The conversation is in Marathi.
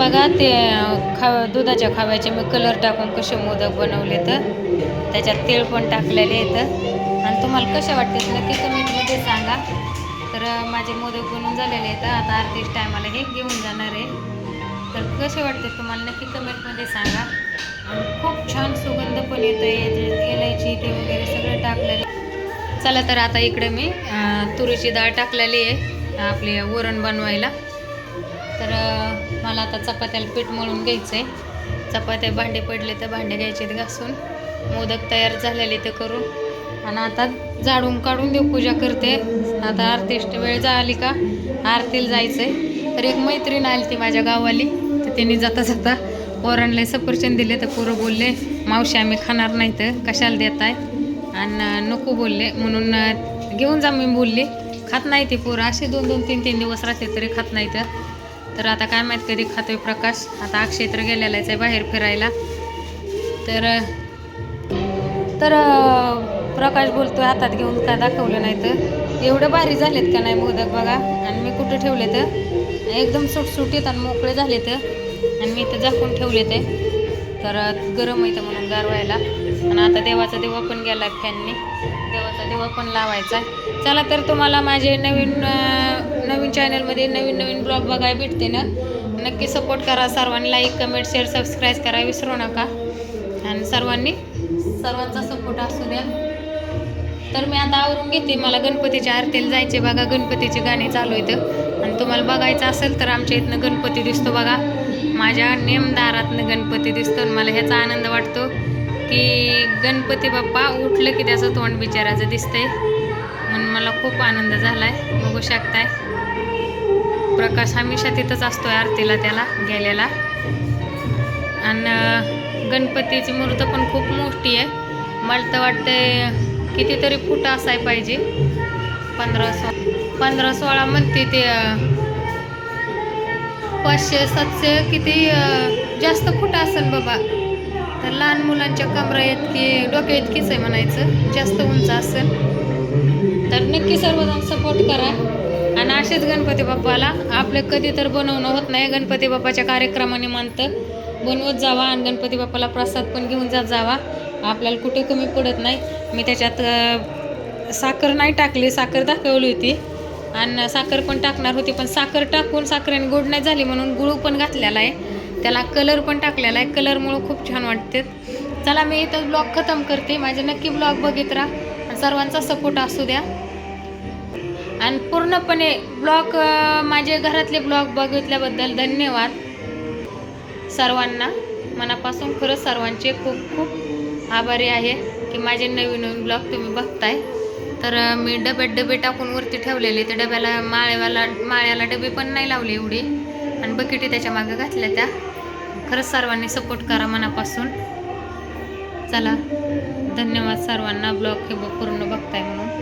बघा ते खा दुधाच्या खाव्याचे मी कलर टाकून कसे मोदक बनवले तर. त्याच्यात तेल पण टाकलेले आहेत. आणि तुम्हाला कसे वाटतात नक्की कमेंटमध्ये सांगा. तर माझे मोदक बनवून झालेले आहेत. आता अर्धेच टायमाला हे घेऊन जाणार आहे. तर कसे वाटते तुम्हाला नक्की कमेंटमध्ये सांगा. आणि खूप छान सुगंध पण येतो आहे इलायची ते वगैरे सगळं टाकलेलं. चला तर आता इकडे मी तुरीची डाळ टाकलेली आहे. आपली वरण बनवायला. तर मला आता चपात्याला पीठ मळून घ्यायचं आहे चपात्या भांडे पडले तर भांडे घ्यायचे घासून. मोदक तयार झालेले ते करून. आणि आता झाडून काढून देऊ पूजा करते. आता आरतीष्ट वेळ झाली का? आरतीला जायचं आहे तर एक मैत्रीण आली ती माझ्या गावाली तर तिने जाता जाता पोरांना सफरचंद दिले तर पोरं बोलले मावशी आम्ही खाणार नाही तर कशाला देत आहे आणि नको बोलले. म्हणून घेऊन जा मी बोलले. खात नाही ते पोरं. असे दोन दोन तीन तीन दिवस राहते तरी खात नाही तर. तर आता काय माहीत कधी खातोय प्रकाश. आता अक्षय तर गेलेलाच आहे बाहेर फिरायला. तर तर प्रकाश बोलतोय हातात घेऊन काय दाखवलं नाही तर. एवढं भारी झालेत का नाही मोदक बघा. आणि मी कुठं ठेवले तर एकदम सुटसुटीत आणि मोकळे झाले तर आणि मी इथं झाकून ठेवले ते तर गरम येतं म्हणून गारवायला. आणि आता देवाचा देवा पण गेला फॅनने. देवाचा देवा पण लावायचा चला तर तुम्हाला माझे नवीन नवीन चॅनलमध्ये नवीन नवीन ब्लॉग बघायला भेटते ना? नक्की सपोर्ट करा सर्वांनी लाईक कमेंट शेअर सबस्क्राईब करा विसरू नका. आणि सर्वांनी सर्वांचा सपोर्ट असू द्या. तर मी आता आवरून घेते. मला गणपतीच्या आरतीला जायचे बघा. गणपतीचे गाणे चालू आहेत. आणि तुम्हाला बघायचं असेल तर आमच्या इथनं गणपती दिसतो बघा. माझ्या नेमदारातनं गणपती दिसतो आणि मला ह्याचा आनंद वाटतो. की गणपती बाप्पा उठलं की त्याचं तोंड बिचाराचं दिसतंय. म्हणून मला खूप आनंद झालाय. बघू शकताय. प्रकाश हमेशा तिथंच असतोय आरतीला त्याला गेलेला आणि गणपतीची मूर्त पण खूप मोठी आहे. मला तर वाटतंय कितीतरी फुट असाय पाहिजे. पंधरा सो पंधरा सोळा म्हणते ते पाचशे सातशे किती जास्त फुट असेल बाबा. तर लहान मुलांच्या कमरा इतकी डोक्या इतकीच आहे म्हणायचं. जास्त उंच असेल. तर नक्की सर्वजण सपोर्ट करा. आणि असेच गणपती बाप्पाला आपलं कधी तर बनवणं होत नाही. गणपती बाप्पाच्या मानतं बनवत जावा आणि गणपती बाप्पाला प्रसाद पण घेऊन जात जावा. आपल्याला कुठे कमी पडत नाही. मी त्याच्यात साखर नाही टाकली. साखर दाखवली होती. आणि साखर पण टाकणार होती. पण साखर टाकून साखरेने गोड नाही झाली म्हणून गुळ पण घातलेला आहे. त्याला कलर पण टाकलेला आहे. कलरमुळं खूप छान वाटते. चला मी इथं ब्लॉग खतम करते. माझे नक्की ब्लॉग बघित राहा. आणि सर्वांचा सपोर्ट असू द्या. आणि पूर्णपणे ब्लॉग माझे घरातले ब्लॉग बघितल्याबद्दल धन्यवाद. सर्वांना मनापासून खरंच सर्वांचे खूप खूप आभारी आहे की माझे नवीन नवीन ब्लॉग तुम्ही बघताय. तर मी डब्यात डबे टाकून वरती ठेवलेले. त्या डब्याला माळ्याला माळ्याला डबे पण नाही लावले एवढे. आणि बकेटी त्याच्यामागे घातल्या त्या. खरंच सर्वांनी सपोर्ट करा मनापासून. चला धन्यवाद सर्वांना. ब्लॉग हे पूर्ण बघताय म्हणून.